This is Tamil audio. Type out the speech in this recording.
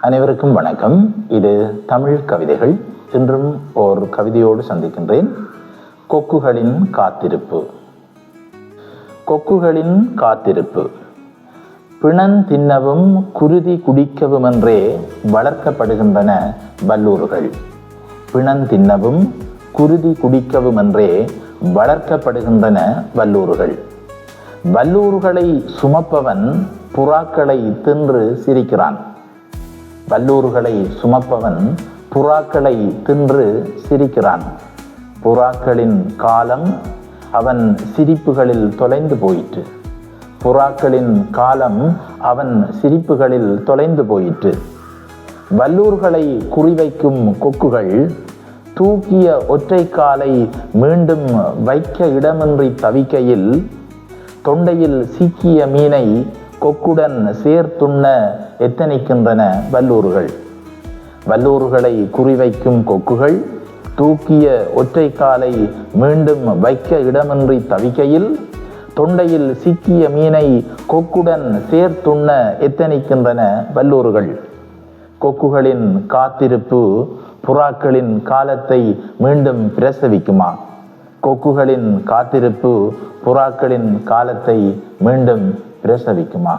அனைவருக்கும் வணக்கம். இது தமிழ் கவிதைகள். இன்றும் ஓர் கவிதையோடு சந்திக்கின்றேன். கொக்குகளின் காத்திருப்பு. கொக்குகளின் காத்திருப்பு. பிணன் தின்னவும் குருதி குடிக்கவுமென்றே வளர்க்கப்படுகின்றன வல்லூர்கள். பிணன் தின்னவும் குருதி குடிக்கவுமென்றே வளர்க்கப்படுகின்றன வல்லூர்கள். வல்லூர்களை சுமப்பவன் புறாக்களை தின்று சிரிக்கிறான். வல்லூர்களை சுமப்பவன் புறாக்களை தின்று சிரிக்கிறான். புறாக்களின் காலம் அவன் சிரிப்புகளில் தொலைந்து போயிற்று. புறாக்களின் காலம் அவன் சிரிப்புகளில் தொலைந்து போயிற்று. வல்லூர்களை குறிவைக்கும் கொக்குகள் தூக்கிய ஒற்றை காலை மீண்டும் வைக்க இடமின்றி தவிக்கையில் தொண்டையில் சீக்கிய மீனை கொக்குடன் சேர்த்துண்ண எத்தனிக்கின்றன வல்லூர்கள் வல்லூர்களை குறிவைக்கும் கொக்குகள் தூக்கிய ஒற்றை காலை மீண்டும் வைக்க இடமின்றி தவிக்கையில் தொண்டையில் சிக்கிய மீனை கொக்குடன் சேர்த்துண்ண எத்தனிக்கின்றன வல்லூர்கள் கொக்குகளின் காத்திருப்பு புறாக்களின் காலத்தை மீண்டும் பிரசவிக்குமா? கொக்குகளின் காத்திருப்பு புறாக்களின் காலத்தை மீண்டும் பிரசவிக்குமா?